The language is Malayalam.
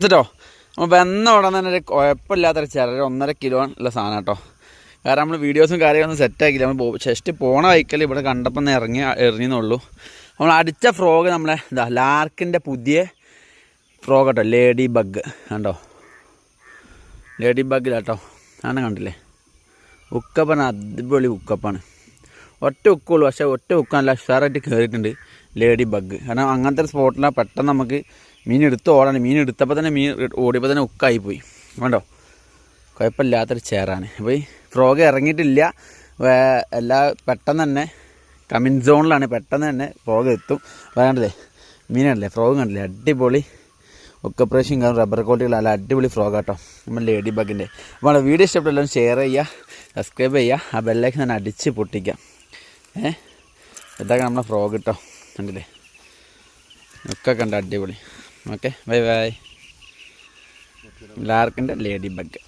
കേട്ടോ നമ്മൾ വന്ന ഉടനെ തന്നെ ഒരു കുഴപ്പമില്ലാത്തൊരു ചെറിയ ഒന്നര കിലോ ഉള്ള സാധനം കേട്ടോ. കാരണം നമ്മൾ വീഡിയോസും കാര്യങ്ങളൊന്നും സെറ്റാക്കില്ല നമ്മൾ ജസ്റ്റ് പോണ വൈക്കൽ ഇവിടെ കണ്ടപ്പോൾ ഒന്ന് ഇറങ്ങി എറിഞ്ഞെന്നുള്ളൂ നമ്മൾ അടിച്ച ഫ്രോഗ് നമ്മളെ എന്താ ലാർക്കിന്റെ പുതിയ ഫ്രോഗ് കേട്ടോ ലേഡി ബഗ് കണ്ടോ? ലേഡി ബഗിലാട്ടോ ആണ് കണ്ടില്ലേ? ഉക്കപ്പാണ് അടിപൊളി ഉക്കപ്പാണ് ഒറ്റ ഉക്കുള്ളൂ പക്ഷേ ഒറ്റ ഉക്ക നല്ല ഉഷാറായിട്ട് കയറിയിട്ടുണ്ട് ലേഡി ബഗ് കാരണം അങ്ങനത്തെ ഒരു സ്പോട്ടിലാണ് പെട്ടെന്ന് നമുക്ക് മീൻ എടുത്ത് ഓടാണ്. മീൻ എടുത്തപ്പോൾ തന്നെ മീൻ ഓടിയപ്പോൾ തന്നെ ഉക്കായി പോയി. വേണ്ടോ കുഴപ്പമില്ലാത്തൊരു ചെയറാണ് അപ്പോൾ ഈ ഫ്രോഗ് ഇറങ്ങിയിട്ടില്ല. എല്ലാ പെട്ടെന്ന് തന്നെ കമിൻ സോണിലാണ് പെട്ടെന്ന് തന്നെ ഫ്രോഗ് എത്തും. മീൻ കണ്ടില്ലേ? ഫ്രോഗ് കണ്ടില്ലേ? അടിപൊളി ഒക്കെ പ്രാവശ്യം കാണും റബ്ബർ ക്വാളിറ്റികൾ നല്ല അടിപൊളി ഫ്രോഗ് കേട്ടോ നമ്മൾ ലേഡി ബഗിന്റെ അപ്പോൾ നമ്മുടെ വീഡിയോ ഇഷ്ടപ്പെട്ടെല്ലാം ഷെയർ ചെയ്യുക സബ്സ്ക്രൈബ് ചെയ്യുക ആ ബെല്ലേക്ക് തന്നെ അടിച്ച് പൊട്ടിക്കാം ഏഹ് ഇതൊക്കെ നമ്മളെ ഫ്രോഗ് കേട്ടോ കണ്ടില്ലേ? ഒക്കെ കണ്ട അടിപൊളി. ഓക്കെ ബൈ ബൈ ലാർക്കിന്റെ ലേഡി ബഗ്